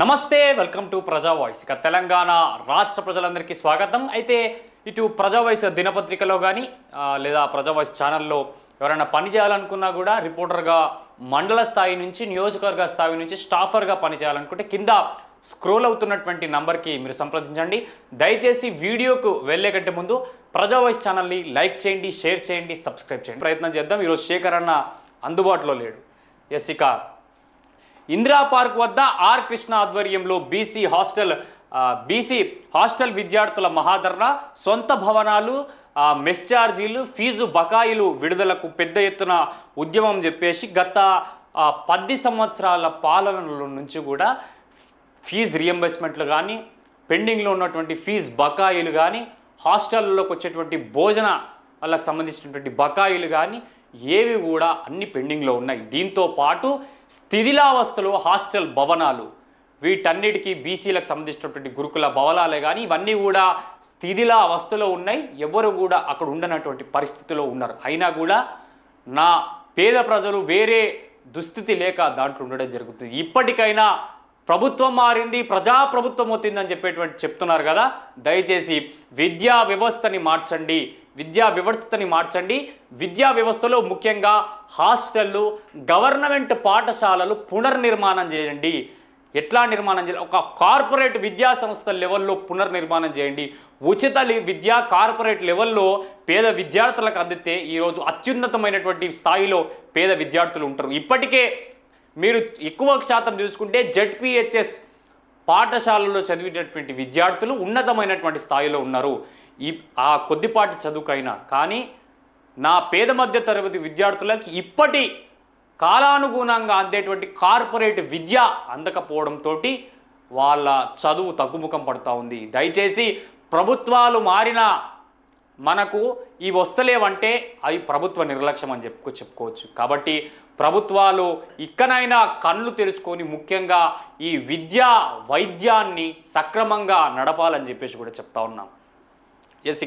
నమస్తే welcome to ప్రజా voice. ఇక తెలంగాణ రాష్ట్ర ప్రజలందరికీ స్వాగతం. అయితే ఇటు ప్రజా వాయిస్ దినపత్రికలో కానీ లేదా ప్రజా వాయిస్ ఛానల్లో ఎవరైనా పని చేయాలనుకున్నా కూడా రిపోర్టర్గా మండల స్థాయి నుంచి నియోజకవర్గ స్థాయి నుంచి స్టాఫర్గా పని చేయాలనుకుంటే కింద స్క్రోల్ అవుతున్నటువంటి నంబర్కి మీరు సంప్రదించండి. దయచేసి వీడియోకు వెళ్ళే కంటే ముందు ప్రజా వాయిస్ ఛానల్ని లైక్ చేయండి షేర్ చేయండి సబ్స్క్రైబ్ చేయండి. ప్రయత్నం చేద్దాం. ఈరోజు శేఖర్ అన్న అందుబాటులో లేడు. ఎస్ ఇక ఇందిరా పార్క్ వద్ద ఆర్ కృష్ణ ఆధ్వర్యంలో బీసీ హాస్టల్ బీసీ హాస్టల్ విద్యార్థుల మహాధరణ సొంత భవనాలు మెస్ ఛార్జీలు ఫీజు బకాయిలు విడుదలకు పెద్ద ఎత్తున ఉద్యమం చెప్పేసి గత పది సంవత్సరాల పాలనలో నుంచి కూడా ఫీజు రియంబర్స్మెంట్లు కానీ పెండింగ్లో ఉన్నటువంటి ఫీజు బకాయిలు కానీ హాస్టల్లోకి వచ్చేటువంటి భోజన వాళ్ళకి సంబంధించినటువంటి బకాయిలు కానీ ఏవి కూడా అన్ని పెండింగ్లో ఉన్నాయి. దీంతో పాటు స్థితిలావస్థలో హాస్టల్ భవనాలు. వీటన్నిటికీ బీసీలకు సంబంధించినటువంటి గురుకుల భవనాలే కానీ ఇవన్నీ కూడా స్థితిల అవస్థలో ఉన్నాయి. ఎవరు కూడా అక్కడ ఉండనటువంటి పరిస్థితిలో ఉన్నారు. అయినా కూడా నా పేద ప్రజలు వేరే దుస్థితి లేక దాంట్లో ఉండడం జరుగుతుంది. ఇప్పటికైనా ప్రభుత్వం మారింది ప్రజాప్రభుత్వం వచ్చిందని చెప్పేటువంటి చెప్తున్నారు కదా. దయచేసి విద్యా వ్యవస్థని మార్చండి. విద్యా వ్యవస్థని మార్చండి. విద్యా వ్యవస్థలో ముఖ్యంగా హాస్టళ్ళు గవర్నమెంట్ పాఠశాలలు పునర్నిర్మాణం చేయండి. ఎట్లా నిర్మాణం చేయాలి? ఒక కార్పొరేట్ విద్యా సంస్థ లెవెల్లో పునర్నిర్మాణం చేయండి. ఉచిత లి- విద్యా కార్పొరేట్ లెవెల్లో పేద విద్యార్థులకు అందితే ఈరోజు అత్యున్నతమైనటువంటి స్థాయిలో పేద విద్యార్థులు ఉంటారు. ఇప్పటికే మీరు ఎక్కువ శాతం చూసుకుంటే జెడ్పిహెచ్ఎస్ పాఠశాలలో చదివినటువంటి విద్యార్థులు ఉన్నతమైనటువంటి స్థాయిలో ఉన్నారు. ఈ ఆ కొద్దిపాటి చదువుకైనా. కానీ నా పేద మధ్య తరగతి విద్యార్థులకి ఇప్పటి కాలానుగుణంగా అందేటువంటి కార్పొరేట్ విద్య అందకపోవడంతో వాళ్ళ చదువు తగ్గుముఖం పడుతూ ఉంది. దయచేసి ప్రభుత్వాలు మారినా మనకు ఈ వస్తలేవంటే అవి ప్రభుత్వ నిర్లక్ష్యం అని చెప్పుకో చెప్పుకోవచ్చు. కాబట్టి ప్రభుత్వాలు ఇక్కనైనా కళ్ళు తెరుచుకొని ముఖ్యంగా ఈ విద్యా వైద్యాన్ని సక్రమంగా నడపాలని చెప్పేసి కూడా చెప్తా ఉన్నాం. ఎస్